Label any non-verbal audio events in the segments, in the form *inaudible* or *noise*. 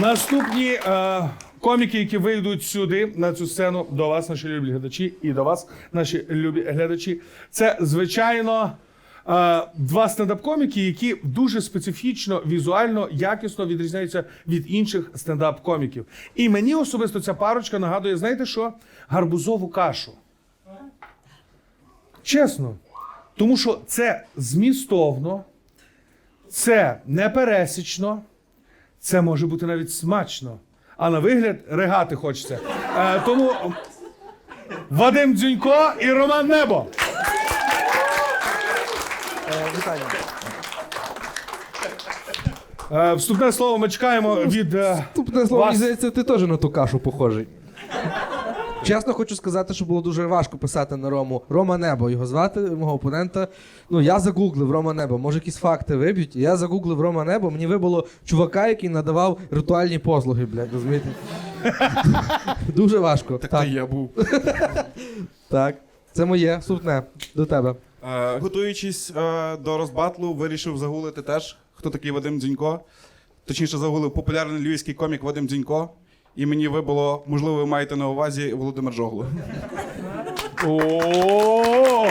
Наступні е, коміки, які вийдуть сюди на цю сцену, до вас, наші любі глядачі, і до вас, наші любі глядачі. Це звичайно. е, Два стендап-коміки, які дуже специфічно, візуально, якісно відрізняються від інших стендап-коміків. І мені особисто ця парочка нагадує, знаєте що? Гарбузову кашу. Чесно. Тому що це змістовно, це непересічно, це може бути навіть смачно. А на вигляд ригати хочеться. Е, тому Вадим Дзюнько і Роман Небо. Вітання. Е, вступне слово ми чекаємо від. е, Наступне слово, Вас- мені здається, ти теж на ту кашу похожий. Чесно хочу сказати, що було дуже важко писати на Рому. Рома Небо його звати, мого опонента. Ну, я загуглив Рома Небо, може якісь факти виб'ють. Я загуглив Рома Небо, мені вибило чувака, який надавав ритуальні послуги, блядь, розумієте? *laughs* Дуже важко. Так, Так, я був. *laughs* так. Це моє, сутне, до тебе. Е, готуючись е, до розбатлу, вирішив загуглити теж, хто такий Вадим Дзюнько. Точніше, загуглив популярний львівський комік Вадим Дзюнько. І мені вибило, можливо, ви маєте на увазі Володимир Жогло. О!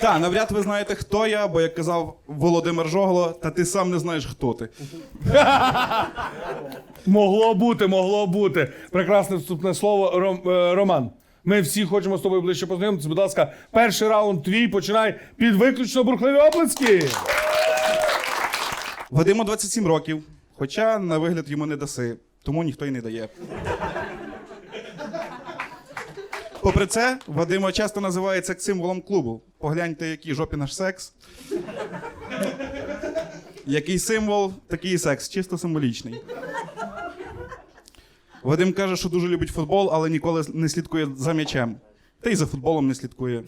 Та, навряд ви знаєте, хто я, бо як казав Володимир Жогло, та ти сам не знаєш, хто ти. Могло бути, могло бути. Прекрасне вступне слово, Ром, е, Роман. Ми всі хочемо з тобою ближче познайомитися. Будь ласка, перший раунд твій починай під виключно бурхливі оплески. Вадиму 27 років, хоча на вигляд йому не даси, тому ніхто й не дає. Попри це, Вадима часто називають секс-символом клубу. Погляньте, який жопі наш секс. Який символ, такий і секс, чисто символічний. Вадим каже, що дуже любить футбол, але ніколи не слідкує за м'ячем. Та й за футболом не слідкує.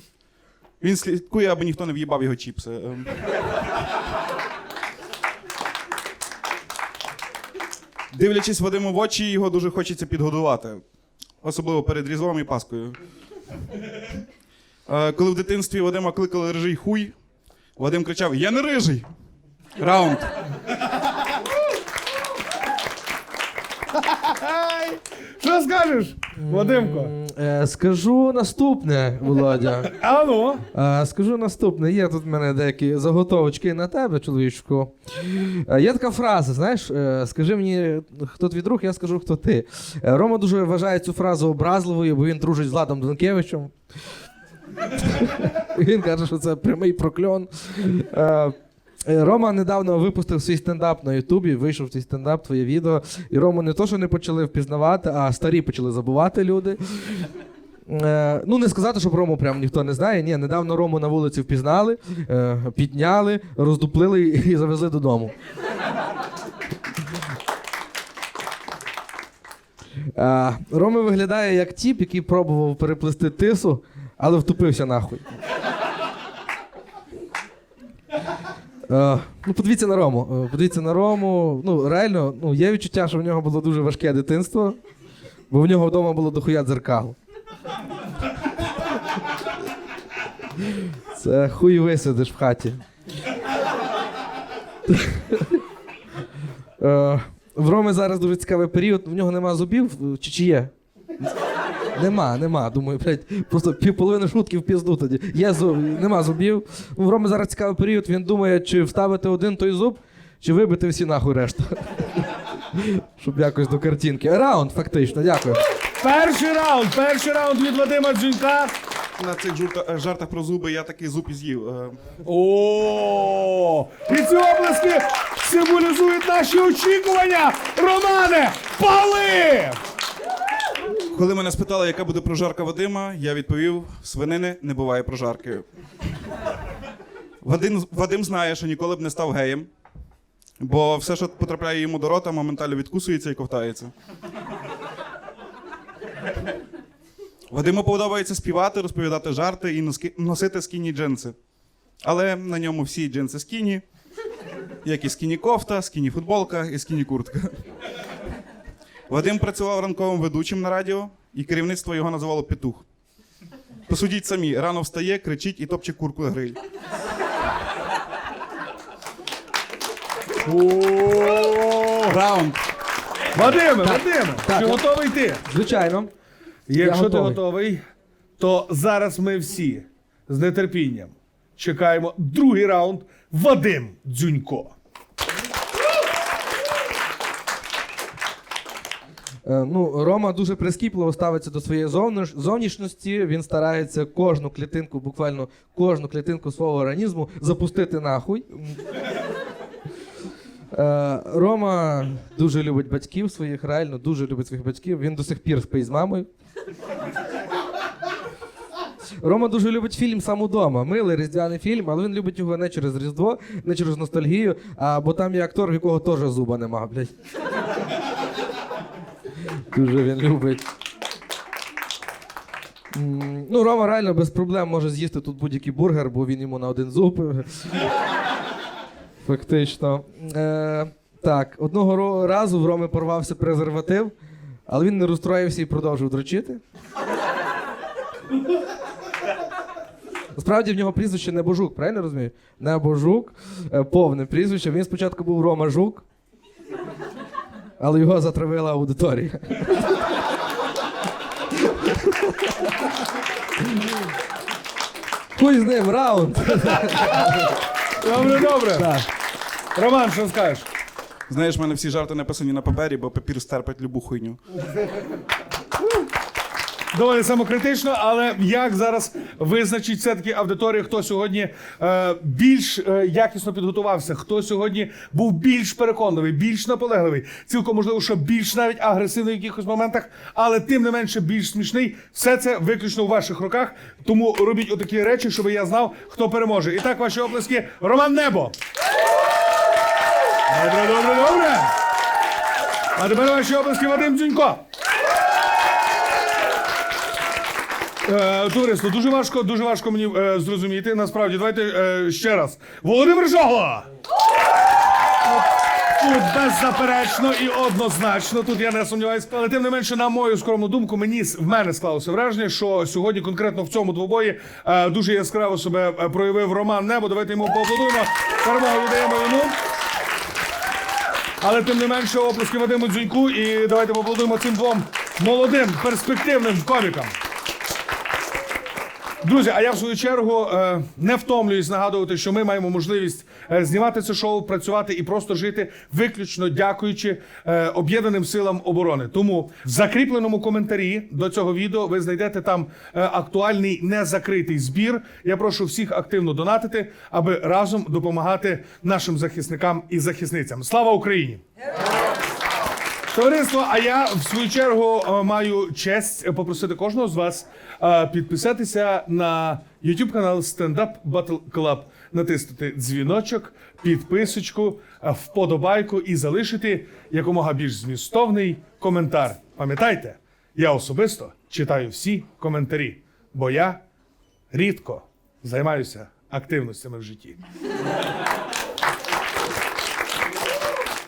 Він слідкує, аби ніхто не в'їбав його чіпси. Дивлячись Вадиму в очі, його дуже хочеться підгодувати. Особливо перед Різдвом і Паскою. Е, Коли в дитинстві Вадима кликали рижий хуй, Вадим кричав: Я не рижий! Раунд. Що скажеш, Вадимко? Е, скажу наступне, Володя. *laughs* А ну? Е, скажу наступне. Є тут в мене деякі заготовочки на тебе, чоловічку. Е, є така фраза, знаєш, е, скажи мені, хто твій друг, я скажу, хто ти. Е, Рома дуже вважає цю фразу образливою, бо він дружить з Владом Донкевичем. *laughs* Він каже, що це прямий прокльон. Е, Рома недавно випустив свій стендап на Ютубі, вийшов цей стендап, твоє відео. І Рому не то, що не почали впізнавати, а старі почали забувати люди. Е, ну, не сказати, що Рому прям ніхто не знає. Ні, недавно Рому на вулиці впізнали, е, підняли, роздуплили і завезли додому. Е, Рома виглядає як тіп, який пробував переплести тису, але втупився нахуй. Е, ну, подивіться на Рому. Е, Подивіться на Рому. Ну, реально, ну, є відчуття, що в нього було дуже важке дитинство, бо в нього вдома було дохуя дзеркал. Це хуй висидиш в хаті. Е, В Роми зараз дуже цікавий період. В нього нема зубів, чи чи є? Нема, нема. Думаю, блядь, просто півполовини шутки в пізду тоді. Є зуб, нема зубів. В Роми зараз цікавий період, він думає, чи вставити один той зуб, чи вибити всі нахуй решту. Щоб якось до картинки. Раунд, фактично, дякую. Перший раунд, перший раунд від Вадима Дзюнька. На цих журта- жартах про зуби я такий зуб і з'їв. Е, О, і ці оплески символізують наші очікування. Романе, пали! Коли мене спитали, яка буде прожарка Вадима, я відповів: свинини не буває прожарки. Вадим, Вадим знає, що ніколи б не став геєм, бо все, що потрапляє йому до рота, моментально відкусується і ковтається. Вадиму подобається співати, розповідати жарти і носити скіні джинси. Але на ньому всі джинси скіні, як і скіні кофта, скіні футболка і скіні куртка. Вадим працював ранковим ведучим на радіо, і керівництво його називало Петух. Посудіть самі, рано встає, кричить і топче курку на гриль. Раунд. Вадиме, Вадиме, Так. готовий ти? Звичайно. Якщо ти готовий. готовий, то зараз ми всі з нетерпінням чекаємо другий раунд. Вадим Дзюнько. Ну, Рома дуже прискіпливо ставиться до своєї зовнішності. Він старається кожну клітинку, буквально кожну клітинку свого організму запустити нахуй. Е, Рома дуже любить батьків своїх, реально дуже любить своїх батьків. Він до сих пір спить з мамою. Рома дуже любить фільм сам удома. Милий різдвяний фільм, але він любить його не через Різдво, не через ностальгію, а бо там є актор, в якого теж зуба нема, блядь. Дуже він любить. Ну, Рома реально без проблем може з'їсти тут будь-який бургер, бо він йому на один зуб. Фактично. Е, так, одного разу в Роми порвався презерватив, але він не розстроївся і продовжив дрочити. Насправді в нього прізвище Небожук, правильно розумію? Небожук, е, повне прізвище. Він спочатку був Рома Жук, але його затравила аудиторія. Хуй з ним, раунд. Добре, добре. Так. Роман, що скажеш? Знаєш, в мене всі жарти написані на папері, бо папір стерпить любу хуйню. Доволі самокритично, але як зараз визначить все-таки аудиторія, хто сьогодні е, більш е, якісно підготувався, хто сьогодні був більш переконливий, більш наполегливий, цілком можливо, що більш навіть агресивний в якихось моментах, але тим не менше більш смішний. Все це виключно у ваших руках. Тому робіть отакі речі, щоб я знав, хто переможе. І так, ваші оплески. Роман Небо. Добре, добре, добре. А тепер ваші оплески Вадим Дзюнько. Е, дуже важко, дуже важко мені е, зрозуміти. Насправді, давайте е, ще раз. Володимир Жогла! Тут беззаперечно і однозначно, тут я не сумніваюся. Але тим не менше, на мою скромну думку, мені в мене склалося враження, що сьогодні конкретно в цьому двобої е, дуже яскраво себе е, проявив Роман Небо. Давайте йому поаплодуємо. Перемогу віддаємо йому. Але тим не менше, оплески Вадиму Дзюньку і давайте поаплодуємо цим двом молодим, перспективним комікам. Друзі, а я в свою чергу е, не втомлююсь нагадувати, що ми маємо можливість е, знімати це шоу, працювати і просто жити виключно дякуючи е, об'єднаним силам оборони. Тому в закріпленому коментарі до цього відео ви знайдете там актуальний незакритий збір. Я прошу всіх активно донатити, аби разом допомагати нашим захисникам і захисницям. Слава Україні! Товариство, а я в свою чергу е, маю честь попросити кожного з вас е, підписатися на YouTube канал Stand Up Battle Club, натиснути дзвіночок, підписочку, е, вподобайку і залишити якомога більш змістовний коментар. Пам'ятайте, я особисто читаю всі коментарі, бо я рідко займаюся активностями в житті.